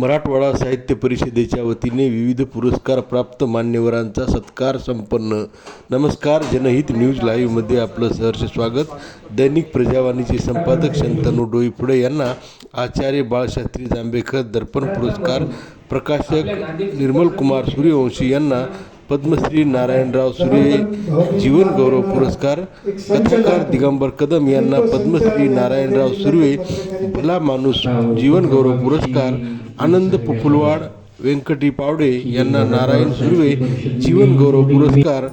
मराठवाडा साहित्य परिषदेच्या वतीने विविध पुरस्कार प्राप्त मान्यवरांचा सत्कार संपन्न. नमस्कार जनहित न्यूज लाईव्हमध्ये आपलं सहर्ष स्वागत. दैनिक प्रजावाणीचे संपादक शंतनू डोईफुडे यांना आचार्य बाळशास्त्री जांभेकर दर्पण पुरस्कार. प्रकाशक निर्मल कुमार सूर्यवंशी यांना पद्मश्री नारायणराव सुर्वे जीवन गौरव पुरस्कार. कथाकार दिगंबर कदम यांना पद्मश्री नारायणराव सुर्वे भला माणूस जीवन गौरव पुरस्कार. आनंद फुलवाड व्यंकटी पावडे यांना नारायण सुर्वे जीवनगौरव पुरस्कार.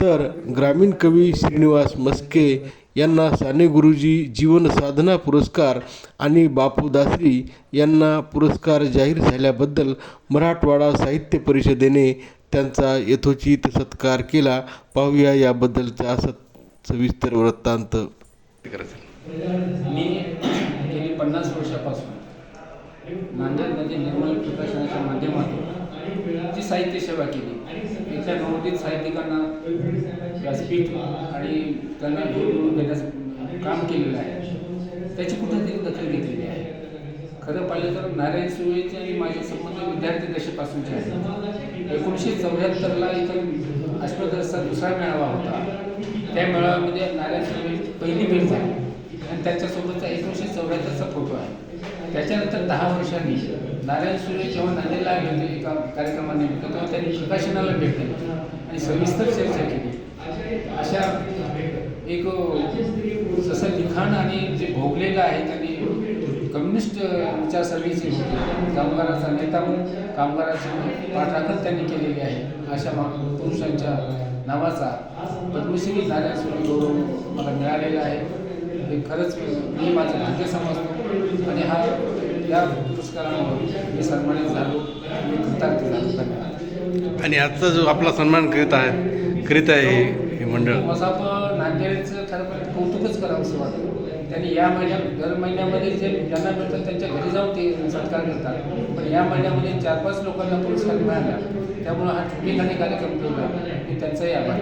तर ग्रामीण कवी श्रीनिवास मस्के यांना साने गुरुजी जीवन साधना पुरस्कार आणि बापू दासरी यांना पुरस्कार जाहीर झाल्याबद्दल मराठवाडा साहित्य परिषदेने त्यांचा यथोचित सत्कार केला. पाहूया याबद्दलचा सत सविस्तर वृत्तांत. मी गेली पन्नास वर्षापासून नांदेडमध्ये निर्मल प्रकाशनाच्या माध्यमातून जी साहित्य सेवा केली इथल्या नवोदित साहित्यिकांना व्यासपीठ आणि त्यांना भेट देण्यास काम केलेलं आहे. त्याची कुठेतरी दखल घेतलेली आहे. खरं पाहिलं तर नारायण सुर्वेचे आणि माझे संबंध विद्यार्थी दशेपासूनचे आहेत. एकोणीसशे चौऱ्याहत्तरला इथं अश्वदर्शचा दुसरा मेळावा होता. त्या मेळाव्यामध्ये नारायण सुर्वेची पहिली भेट झाली. आणि त्याच्यासोबतचा एकोणीसशे चौऱ्याहत्तरचा फोटो आहे. त्याच्यानंतर दहा वर्षांनी नारायण सुरे जेव्हा नांदेडला आले होते एका कार्यक्रमानिमित्त तेव्हा त्यांनी प्रकाशनाला भेट दिली आणि सविस्तर चर्चा केली. अशा एक जसं लिखाण आणि जे भोगलेलं आहे त्यांनी कम्युनिस्ट विचारसरणीचे होते कामगाराचा नेता म्हणून कामगाराची पाठराखण त्यांनी केलेली आहे. अशा पुरुषांच्या नावाचा पद्मश्री नारायण सुरे गौरव मला मिळालेला आहे. हे खरंच मी माझं भाग्य समजतो. आणि हा या पुरस्कारामुळे मी सन्मानित झालो. मी कृतार्थ झालो. धन्यवाद. आणि आजचा जो आपला सन्मान करीत आहे करीत आहे हे मंडळ. मसाप नांदेडचं खरं कौतुकच करावं असं वाटतं. त्यांनी या महिन्यात दर महिन्यामध्ये जे ज्यांना मिळतात त्यांच्या घरी जाऊन ते सत्कार करतात. पण या महिन्यामध्ये चार पाच लोकांना पुरस्कार मिळाला. त्यामुळे हा छुटीखानी कार्यक्रम ठेवला मी त्यांचाही आभार.